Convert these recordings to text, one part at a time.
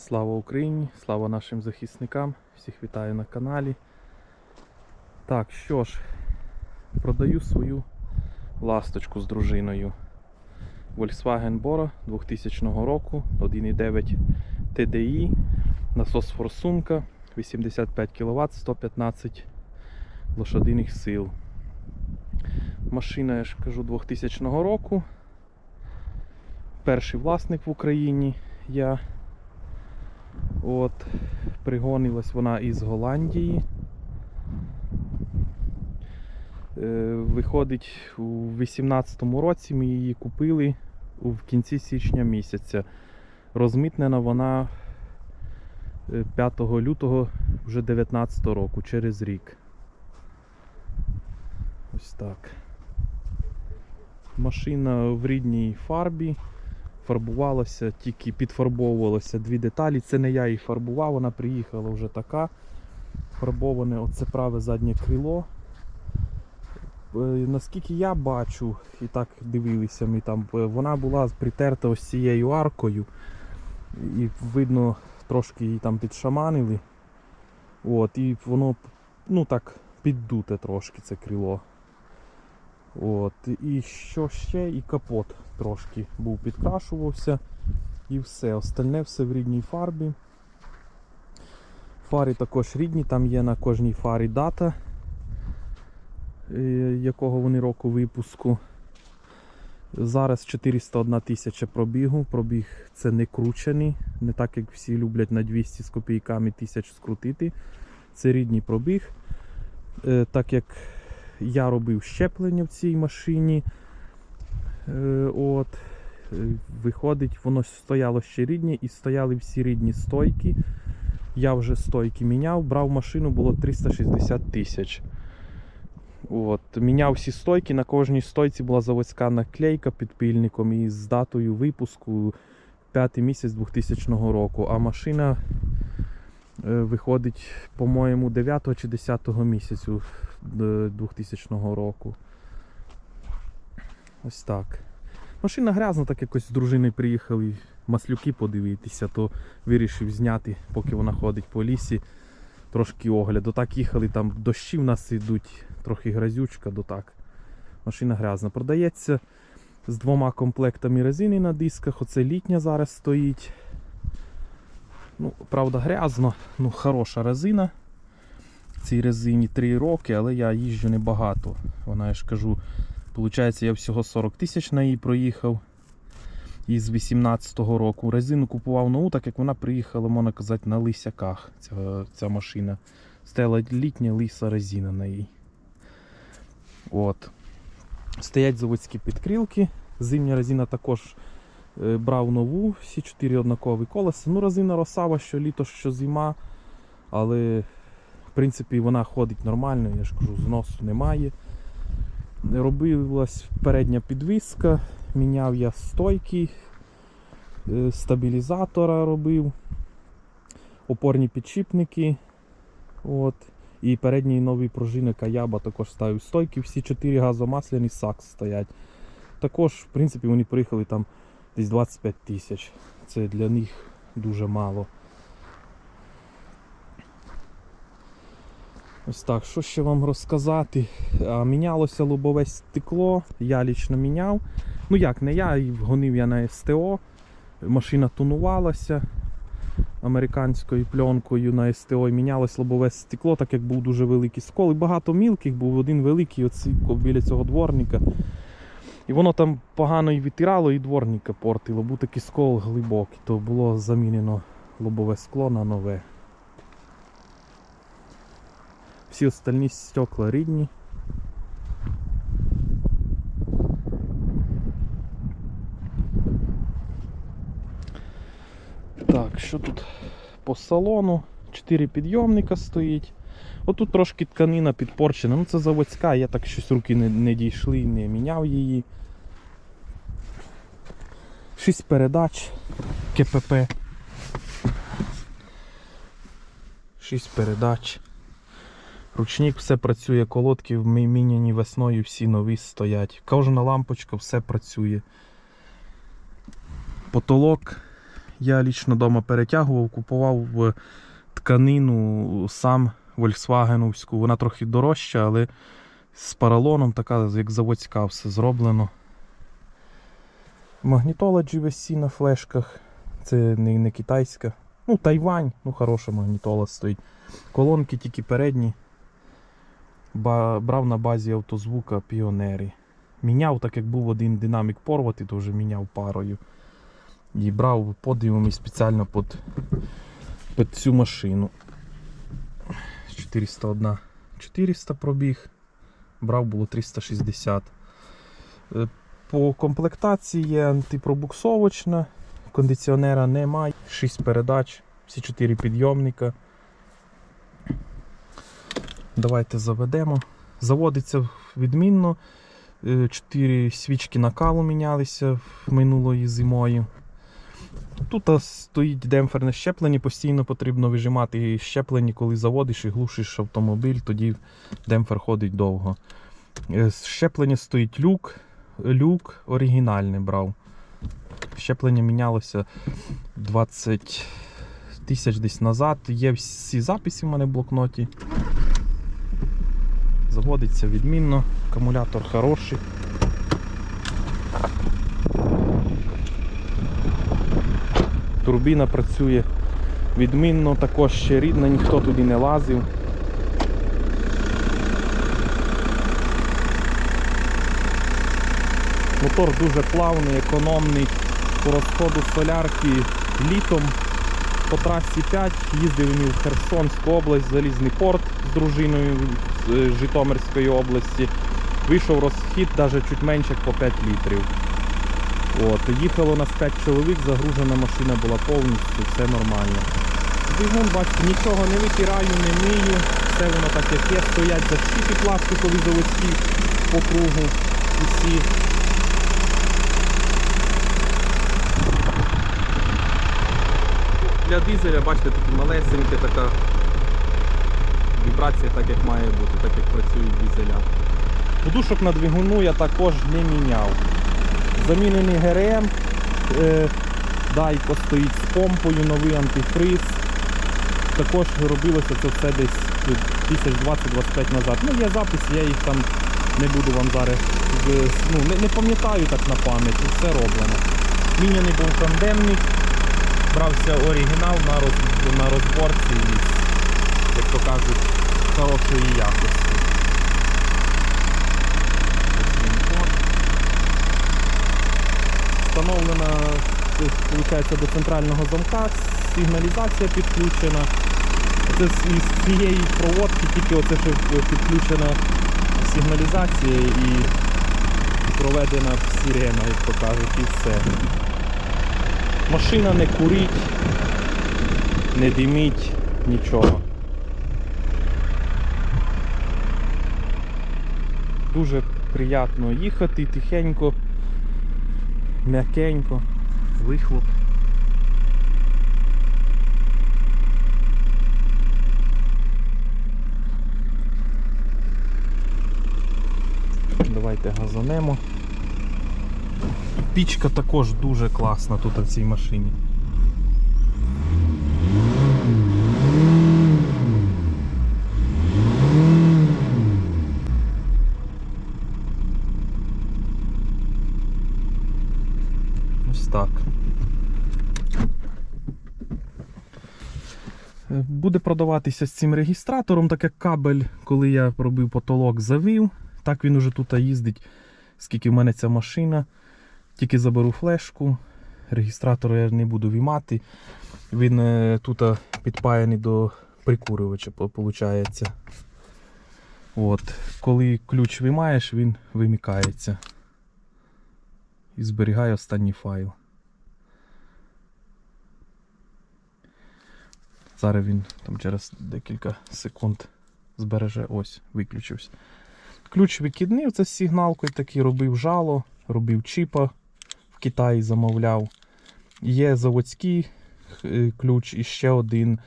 Слава Україні, слава нашим захисникам, всіх вітаю на каналі. Так, що ж, продаю свою ласточку з дружиною. Volkswagen Bora 2000 року, 1.9 TDI, насос форсунка, 85 кВт, 115 лошадиних сил. Машина, я ж кажу, 2000 року. Перший власник в Україні я. От, пригонилась вона із Голландії. Е, Виходить, у 18-му році ми її купили в кінці січня місяця. Розмитнена вона е, 5 лютого вже 19 року, через рік. Ось так. Машина в рідній фарбі фарбувалося, тільки підфарбовувалося дві деталі. Це не я її фарбував, вона приїхала вже така. Фарбоване оце праве заднє крило. Е, Наскільки я бачу, і так дивилися ми там, е, вона була притерта ось цією аркою. І видно, трошки її там підшаманили. От, і воно ну так піддуте трошки це крило. От, і що ще? І капот трошки був підкрашувався. І все. Остальне все в рідній фарбі. Фари також рідні, там є на кожній фарі дата, е, якого вони року випуску. Зараз 401 тисяча пробігу. Пробіг це не кручений, не так як всі люблять на 200 з копійками тисяч скрутити. Це рідний пробіг. Е, Так як я робив щеплення в цій машині. Е, От, е, виходить, воно стояло ще рідні і стояли всі рідні стойки. Я вже стойки міняв, брав машину, було 360 тисяч. От, міняв всі стойки, на кожній стойці була заводська наклейка підпильником і з датою випуску 5 місяць 2000 року. А машина виходить, по-моєму, 9 чи 10 місяцю е, 2000 року. Ось так. Машина грязна, так якось з дружиною приїхали маслюки подивитися, то вирішив зняти, поки вона ходить по лісі. Трошки огляду. Так їхали, там дощі в нас йдуть, трохи грязючка, до так. Машина грязна. Продається з двома комплектами резини на дисках. Оце літня зараз стоїть. Ну, правда, грязно, ну хороша резина. Цій резині 3 роки, але я їжджу небагато. Вона, я ж кажу, Получається, я всього 40 тисяч на її проїхав із 18-го року. Резину купував нову, так як вона приїхала, можна казати, на лисяках. Ця, ця машина. Стояла літня лиса резина на їй. От. Стоять заводські підкрилки. Зимня резина також брав нову, всі чотири однакові колеса. Ну, резина росава, що літо, що зима. Але в принципі вона ходить нормально, я ж кажу, зносу немає. Робилась передня підвіска, міняв я стойки, е, стабілізатора робив, опорні підшипники. От. І передній новий пружинник Аяба також ставив стойки, всі чотири газомасляні сакс стоять. Також, в принципі, вони приїхали там десь 25 тисяч. Це для них дуже мало. Ось так, що ще вам розказати? Мінялося лобове стекло, я лічно міняв. Ну як, не я, гонив я на СТО. Машина тонувалася американською пленкою на СТО і мінялось лобове стекло, так як був дуже великий скол. І багато мілких був, один великий оці, біля цього дворника. І воно там погано і витирало, і дворника портило. Був такий скол глибокий, то було замінено лобове скло на нове. Всі остальні стекла рідні. Так, що тут по салону? Чотири підйомника стоїть. Отут трошки тканина підпорчена. Ну це заводська, я так щось руки не, не дійшли, не міняв її. Шість передач КПП. Шість передач. Ручник все працює, колодки міняні весною, всі нові стоять. Кожна лампочка все працює. Потолок Я лічно вдома перетягував, купував тканину сам Volkswagenівську. Вона трохи дорожча, але з поролоном така, як заводська, все зроблено. Магнітола GVC на флешках. Це не, не китайська. Ну, Тайвань, ну хороша магнітола стоїть. Колонки тільки передні. Ба, брав на базі автозвука Піонері. Міняв, так як був один динамік порвати, то вже міняв парою. І брав подіум і спеціально під, під цю машину. 401 400 пробіг. Брав було 360. Е, По комплектації є антипробуксовочна, кондиціонера немає, 6 передач, всі 4 підйомника. Давайте заведемо. Заводиться відмінно. 4 свічки накалу мінялися минулої зимою. Тут стоїть демпферне щеплення, постійно потрібно вижимати щеплення, коли заводиш і глушиш автомобіль, тоді демпфер ходить довго. Е, з Щеплення стоїть люк, люк оригінальний брав. Щеплення мінялося 20 тисяч десь назад. Є всі записи в мене в блокноті. Заводиться відмінно, акумулятор хороший. Турбіна працює відмінно, також ще рідна, ніхто туди не лазив. Мотор дуже плавний, економний. По розходу солярки літом по трасі 5 їздив він в Херсонську область, Залізний порт з дружиною з Житомирської області. Вийшов розхід навіть чуть менше по 5 літрів. От, їхало нас 5 чоловік, загружена машина була повністю, все нормально. Двигун, бачите, нічого не витираю, не мию, все воно так як є, стоять защити пластикові заводські по кругу. Усі. Для дизеля, бачите, такі малесенькі, така вібрація так як має бути, так як працюють дизеля. Подушок на двигуну я також не міняв. Замінений ГРМ, е, дайко стоїть з помпою, новий антифриз. Також робилося це все десь тисяч 20-25 назад. Ну, є записи, я їх там не буду вам зараз. Ну, не, не пам'ятаю так на пам'ять, все роблено. Міняний був тандемник, брався оригінал на, роз, на розборці із, як то кажуть, хорошої якості. Ось він код. Встановлена виходить, до центрального замка, сигналізація підключена. Це з цієї проводки тільки оце що підключена сигналізація і проведена сирена, як то кажуть, і все. Машина не курить, не димить, нічого. Дуже приємно їхати тихенько, м'якенько, вихлоп. Давайте газанемо. Пічка також дуже класна тут в цій машині. Буде продаватися з цим регістратором, так як кабель, коли я робив потолок, завів. Так він уже тут їздить, скільки в мене ця машина. Тільки заберу флешку. Регістратор я не буду виймати. Він е, тут підпаяний до прикурювача, виходить. От. Коли ключ виймаєш, він вимикається. І зберігає останній файл. Зараз він там через декілька секунд збереже. Ось, виключився. Ключ викидний, це з сигналкою такий робив жало, робив чіпа в Китаї замовляв. Є заводський е, ключ і ще один,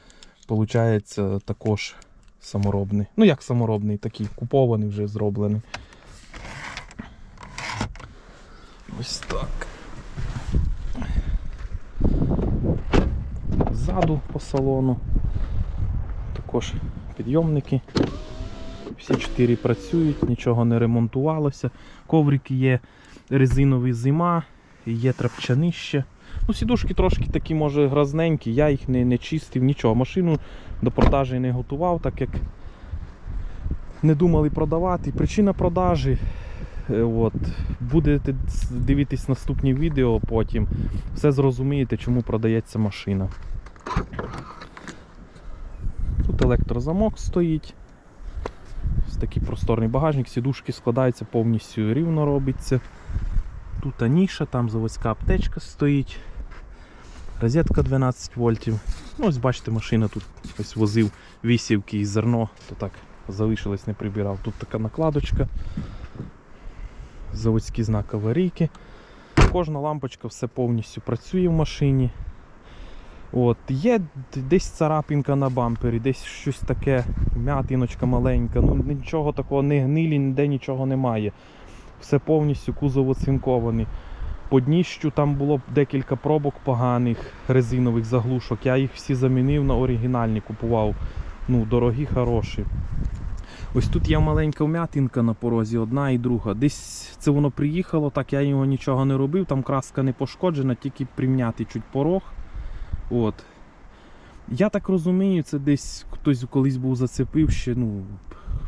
виходить, також саморобний. Ну як саморобний, такий купований вже зроблений. Ось так. Ззаду по салону. Також підйомники. Всі чотири працюють, нічого не ремонтувалося. Коврики є резинові зима, є трапчанище. Ну, сідушки трошки такі, може, грозненькі, я їх не, не чистив, нічого. Машину до продажі не готував, так як не думали продавати. Причина продажі. е, От, будете дивитись наступні відео потім, все зрозумієте, чому продається машина. Тут електрозамок стоїть. Ось такий просторний багажник, сідушки складаються повністю рівно робиться. Тут ніша, там заводська аптечка стоїть. Розетка 12 вольтів. Ну, ось бачите, машина тут ось возив вісівки і зерно, то так залишилось, не прибирав. Тут така накладочка. Заводські знак аварійки. Кожна лампочка все повністю працює в машині. От, є десь царапінка на бампері, десь щось таке, м'ятиночка маленька, ну нічого такого, не гнилі, ніде нічого немає. Все повністю кузов оцинкований. По дніщу там було декілька пробок поганих резинових заглушок. Я їх всі замінив на оригінальні, купував. Ну, дорогі, хороші. Ось тут є маленька вмятинка на порозі, одна і друга. Десь це воно приїхало, так я його нічого не робив, там краска не пошкоджена, тільки примняти чуть порог. От. Я так розумію, це десь хтось колись був зацепив ще, ну,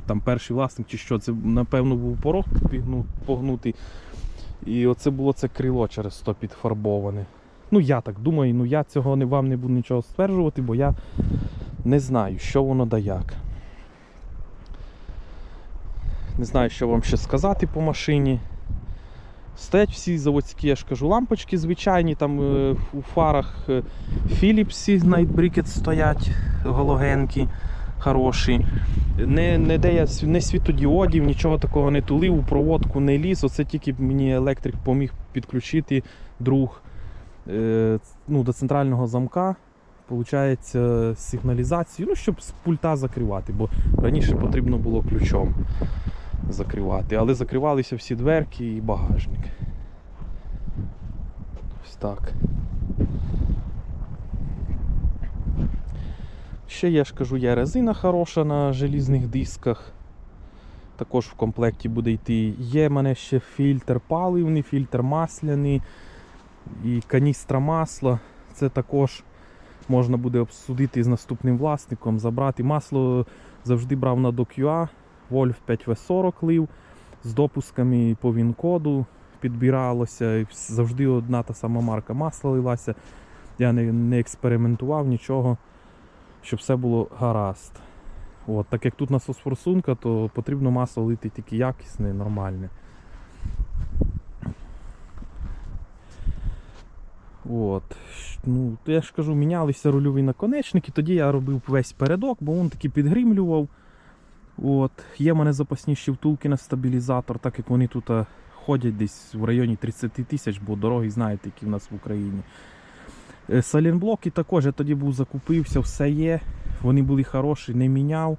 там перший власник чи що, це напевно був порог погнутий. І оце було це крило через то підфарбоване. Ну, я так думаю, ну я цього не, вам не буду нічого стверджувати, бо я не знаю, що воно да як. Не знаю, що вам ще сказати по машині. Стоять всі заводські, я ж кажу, лампочки звичайні, там е, у фарах е, Philips Night стоять, галогенки хороші. Не, не, де я, не світодіодів, нічого такого не тулив, у проводку не ліз. Оце тільки мені електрик поміг підключити друг е, ну, до центрального замка. Получається сигналізацію, ну, щоб з пульта закривати, бо раніше потрібно було ключом закривати. Але закривалися всі дверки і багажник. Ось так. Ще я ж кажу, є резина хороша на желізних дисках. Також в комплекті буде йти. Є в мене ще фільтр паливний, фільтр масляний і каністра масла. Це також можна буде обсудити з наступним власником, забрати. Масло завжди брав на DoQA, Wolf 5V40 лив з допусками по він-коду підбиралося. Завжди одна та сама марка масла лилася. Я не, не експериментував нічого, щоб все було гаразд. От, так як тут насос форсунка, то потрібно масло лити тільки якісне, нормальне. От. Ну, я ж кажу, мінялися рульові наконечники, тоді я робив весь передок, бо він таки підгрімлював. От. Є в мене запасні ще втулки на стабілізатор, так як вони тут ходять десь в районі 30 тисяч, бо дороги знаєте, які в нас в Україні. Е, Салінблоки також я тоді був закупився, все є. Вони були хороші, не міняв.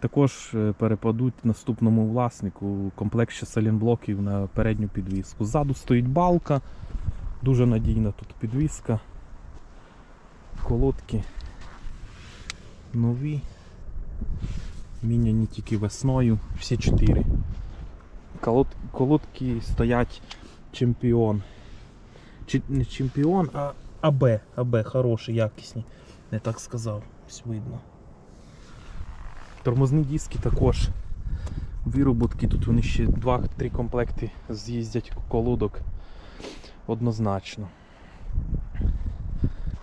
Також е, перепадуть наступному власнику комплект ще салінблоків на передню підвіску. Ззаду стоїть балка, дуже надійна тут підвіска. Колодки нові. Міняні тільки весною, всі чотири. Колод, колодки стоять чемпіон. Чи не чемпіон, а АБ. АБ, хороші, якісні. Не так сказав, ось видно. Тормозні диски також. Вироботки, тут вони ще 2-3 комплекти з'їздять колодок однозначно.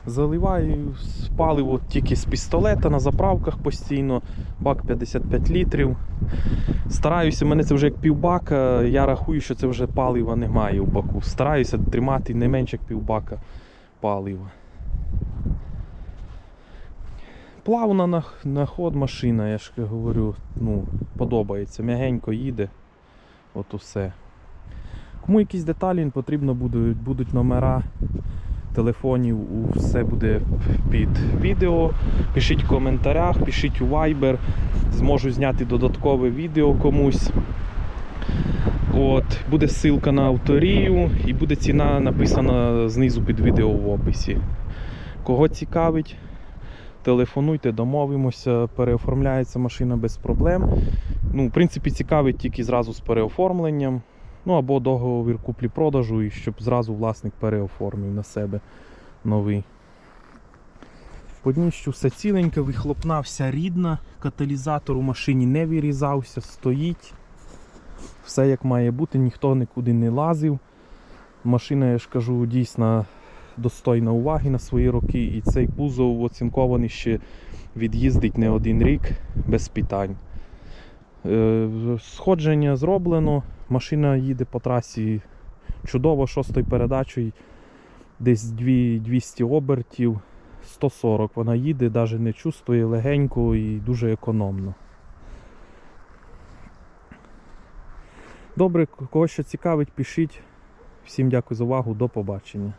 Заливаю паливо тільки з пістолета на заправках постійно, бак 55 літрів. Стараюся, мене це вже як півбака, я рахую, що це вже палива немає у баку. Стараюся тримати не менше як півбака палива. Плавна на, на ход машина, я ж говорю, ну, подобається, м'ягенько їде. От усе. Кому якісь деталі потрібно будуть, будуть номера телефонів, все буде під відео. Пишіть в коментарях, пишіть у Viber, зможу зняти додаткове відео комусь. От, буде ссылка на авторію і буде ціна написана знизу під відео в описі. Кого цікавить, телефонуйте, домовимося, переоформляється машина без проблем. Ну, в принципі, цікавить тільки зразу з переоформленням. Ну або договір куплі-продажу, і щоб зразу власник переоформив на себе новий. По дніщу все ціленьке, вихлопна вся рідна, каталізатор у машині не вирізався, стоїть. Все як має бути, ніхто нікуди не лазив. Машина, я ж кажу, дійсно достойна уваги на свої роки, і цей кузов оцінкований ще від'їздить не один рік без питань. Е, Сходження зроблено, машина їде по трасі чудово, шостою передачею, десь 200 обертів, 140 вона їде, навіть не чувствує легенько і дуже економно. Добре, кого що цікавить, пишіть. Всім дякую за увагу, до побачення.